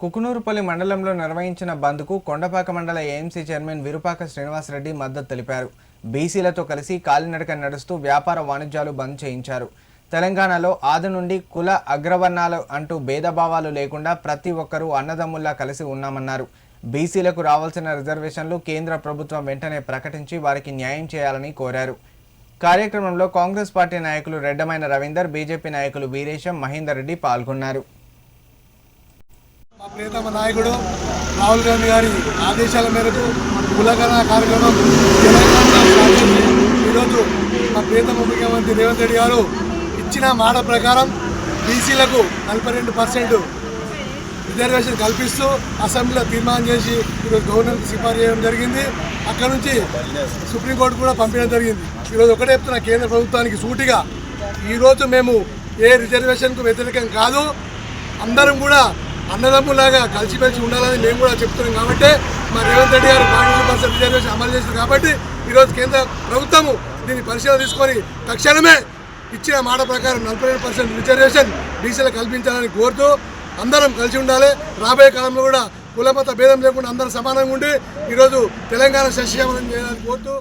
కుకునూరుపల్లి మండలంలో నిర్వహించిన బంద్కు కొండపాక మండల ఏఎంసీ చైర్మన్ విరుపాక శ్రీనివాసరెడ్డి మద్దతు తెలిపారు. బీసీలతో కలిసి కాలినడక నడుస్తూ వ్యాపార వాణిజ్యాలు బంద్ చేయించారు. తెలంగాణలో ఆది నుండి కుల అగ్రవర్ణాలు అంటూ భేదభావాలు లేకుండా ప్రతి ఒక్కరూ అన్నదమ్ముల్లా కలిసి ఉన్నామన్నారు. బీసీలకు రావాల్సిన రిజర్వేషన్లు కేంద్ర ప్రభుత్వం వెంటనే ప్రకటించి వారికి న్యాయం చేయాలని కోరారు. కార్యక్రమంలో కాంగ్రెస్ పార్టీ నాయకులు రెడ్డమైన రవీందర్ బీజేపీ నాయకులు వీరేశం మహేందర్ రెడ్డి పాల్గొన్నారు. మా ప్రియతమ నాయకుడు రాహుల్ గాంధీ గారి ఆదేశాల మేరకు కులకరణ కార్యక్రమం తెలంగాణలో ఈరోజు మా ప్రియతమ ముఖ్యమంత్రి రేవంత్ రెడ్డి గారు ఇచ్చిన మాట ప్రకారం బీసీలకు నలభై రెండు పర్సెంట్ రిజర్వేషన్ కల్పిస్తూ అసెంబ్లీలో తీర్మానం చేసి ఈరోజు గవర్నర్కి సిఫారు చేయడం జరిగింది. అక్కడ నుంచి సుప్రీంకోర్టు కూడా పంపించడం జరిగింది. ఈరోజు ఒకటే చెప్తున్నా కేంద్ర ప్రభుత్వానికి సూటిగా ఈరోజు మేము ఏ రిజర్వేషన్కు వ్యతిరేకం కాదు. అందరం కూడా అన్నదమ్ములాగా కలిసిమెలిసి ఉండాలని మేము కూడా చెప్తున్నాం. కాబట్టి మా రేవంత్ రెడ్డి గారు పార్టీ పర్సెంట్ రిజర్వేషన్ అమలు చేశారు. కాబట్టి ఈరోజు కేంద్ర ప్రభుత్వము దీన్ని పరిశీలన తీసుకొని తక్షణమే ఇచ్చిన మాట ప్రకారం నలభై రెండు పర్సెంట్ రిజర్వేషన్ బీసీలకు కల్పించాలని కోరుతూ అందరం కలిసి ఉండాలి. రాబోయే కాలంలో కూడా కులమత భేదం లేకుండా అందరం సమానంగా ఉండి ఈరోజు తెలంగాణ సస్యమనం చేయాలని కోరుతూ